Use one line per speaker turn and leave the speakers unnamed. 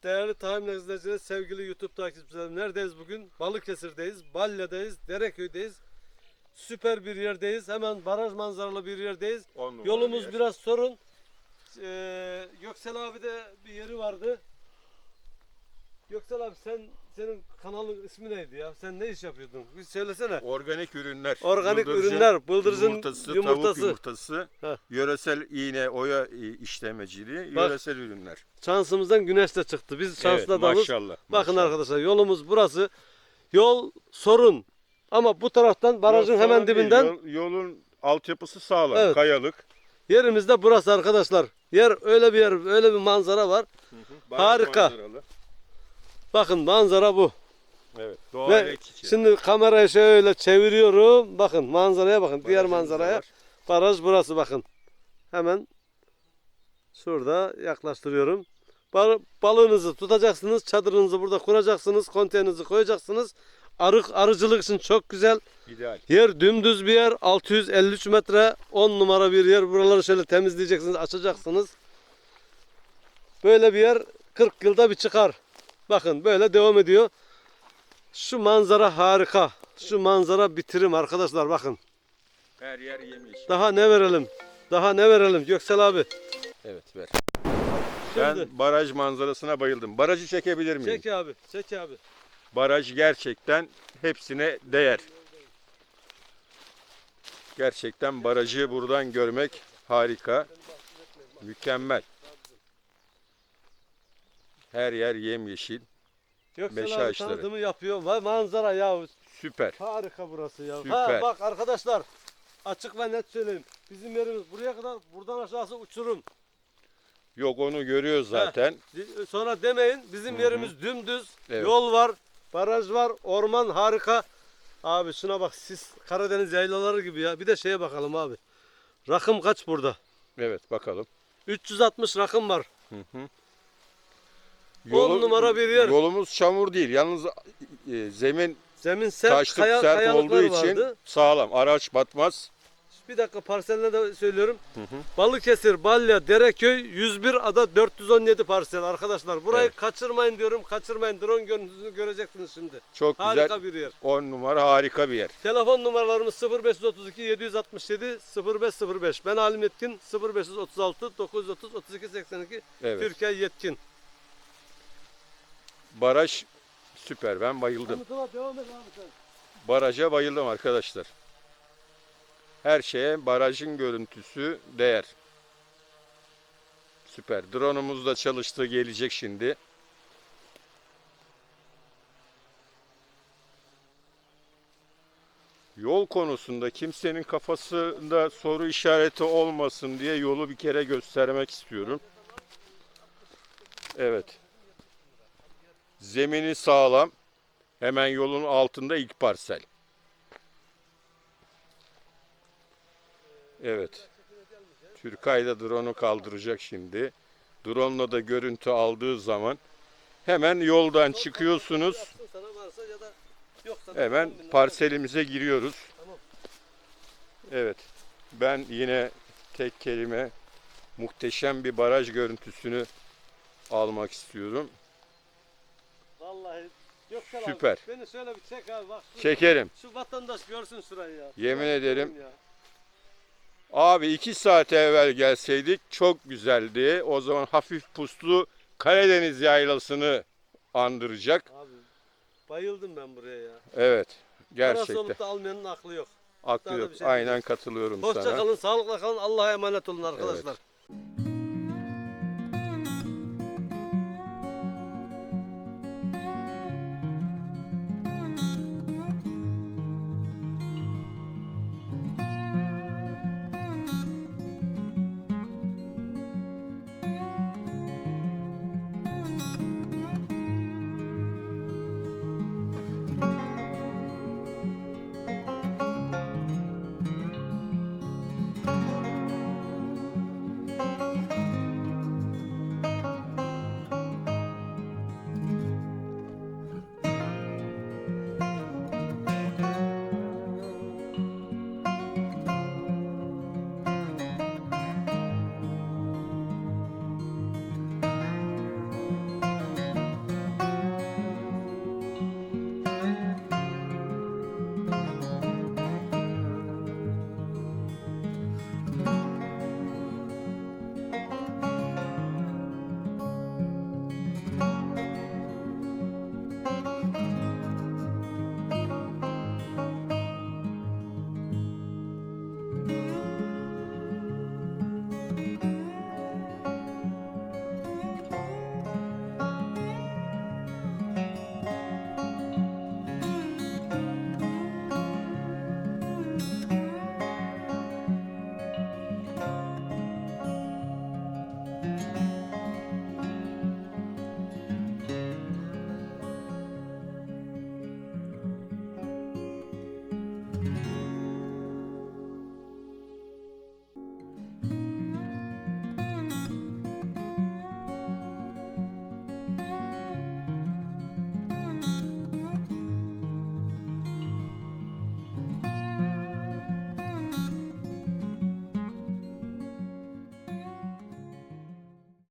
tahammül izleyicileri, sevgili YouTube takipçilerim. Neredeyiz bugün? Balıkesir'deyiz, Balya'dayız, Dereköy'deyiz. Süper bir yerdeyiz. Hemen baraj manzaralı bir yerdeyiz.
On numara
Yolumuz
bir yer.
biraz sorun. Ee, Göksel abi de bir yeri vardı. Göksel abi sen senin kanalın ismi neydi ya? Sen ne iş yapıyordun? Bir söylesene.
Organik ürünler.
Organik
bıldırcın
ürünler, bıldırcın
yumurtası,
yumurtası.
tavuk yumurtası,
Heh.
yöresel iğne, oya işlemeciliği,
Bak.
yöresel ürünler.
Şansımızdan güneş de çıktı. Biz şanslı
evet,
adamız.
maşallah.
Bakın
maşallah.
arkadaşlar yolumuz burası. Yol sorun. Ama bu taraftan barajın
Yol
hemen
falan değil,
dibinden
yol- yolun altyapısı sağlam,
Evet.
kayalık.
yerimiz de burası arkadaşlar. Yer öyle bir yer, öyle bir manzara var.
baraj
Harika.
manzaralı.
Bakın manzara bu.
Evet, doğa
Ve
ve
şimdi kamerayı şöyle çeviriyorum. Bakın manzaraya bakın. Diğer
Barajımız
manzaraya.
var.
Baraj burası bakın. Hemen şurada yaklaştırıyorum. Bal- balığınızı tutacaksınız. Çadırınızı burada kuracaksınız. Konteynerinizi koyacaksınız. Arık arıcılık için çok güzel.
İdeal.
Yer dümdüz bir yer. 653 metre. 10 numara bir yer. Buraları şöyle temizleyeceksiniz. Açacaksınız. Böyle bir yer 40 yılda bir çıkar. Bakın böyle devam ediyor. Şu manzara harika. Şu manzara bitirim arkadaşlar bakın.
Her yer yemyeşil.
Daha ne verelim? Daha ne verelim Göksel abi?
Evet, ver.
Şimdi
Ben baraj manzarasına bayıldım. Barajı çekebilir miyim?
çek abi. Çek abi.
Baraj gerçekten hepsine değer. Gerçekten barajı buradan görmek harika. Mükemmel. Her yer yemyeşil.
Göksel
Meşe
abi
ağaçları.
tanıtımı yapıyor. Vay manzara ya.
Süper.
Harika burası ya. Ha
Süper.
bak arkadaşlar. Açık ve net söyleyeyim. Bizim yerimiz buraya kadar buradan aşağısı uçurum.
Yok onu görüyoruz zaten.
Sonra demeyin bizim yerimiz dümdüz.
Evet.
Yol var, baraj var, orman harika. Abi şuna bak siz Karadeniz yaylaları gibi ya. Bir de şeye bakalım abi. Rakım kaç burada?
Evet bakalım.
360 rakım var.
Yolu-
On numara bir yer.
Yolumuz çamur değil. Yalnız e, zemin
Zemin sert,
taşlık
kaya,
sert
kayalıklar
olduğu için
vardı.
sağlam. Araç batmaz.
Bir dakika parseline de söylüyorum. Balıkesir, Balya, Dereköy 101 ada 417 parsel arkadaşlar. Burayı
Evet.
kaçırmayın diyorum. Kaçırmayın. Drone görüntüsünü göreceksiniz şimdi.
Çok
Harika
güzel.
bir yer.
10 numara harika bir yer.
Telefon numaralarımız 0532 767 0505. Ben Halim Yetkin 0536 930 32 82
Evet.
Türkiye Yetkin.
Baraj süper. Ben bayıldım. Baraja bayıldım arkadaşlar. Her şeye barajın görüntüsü değer. Süper. Drone'umuz da çalıştı gelecek şimdi. Yol konusunda kimsenin kafasında soru işareti olmasın diye yolu bir kere göstermek istiyorum. Evet. Zemini sağlam. Hemen yolun altında ilk parsel. Evet. Türkay da drone'u kaldıracak şimdi. Drone'la da görüntü aldığı zaman hemen yoldan çıkıyorsunuz. Hemen parselimize giriyoruz. Evet. Ben yine tek kelime muhteşem bir baraj görüntüsünü almak istiyorum.
Vallahi Göksel
Süper.
beni şöyle bir çek abi bak. Şu,
Çekerim.
şu vatandaş görsün şurayı ya.
Yemin
Şurayı
ederim.
ya.
Abi iki saat evvel gelseydik çok güzeldi. O zaman hafif puslu Karadeniz yaylasını andıracak.
Abi bayıldım ben buraya ya.
Evet. Gerçekten.
olup da almayanın aklı yok.
Aklı yok.
şey
Aynen katılıyorum
Hoşça
sana.
kalın, sağlıkla kalın. Allah'a emanet olun arkadaşlar.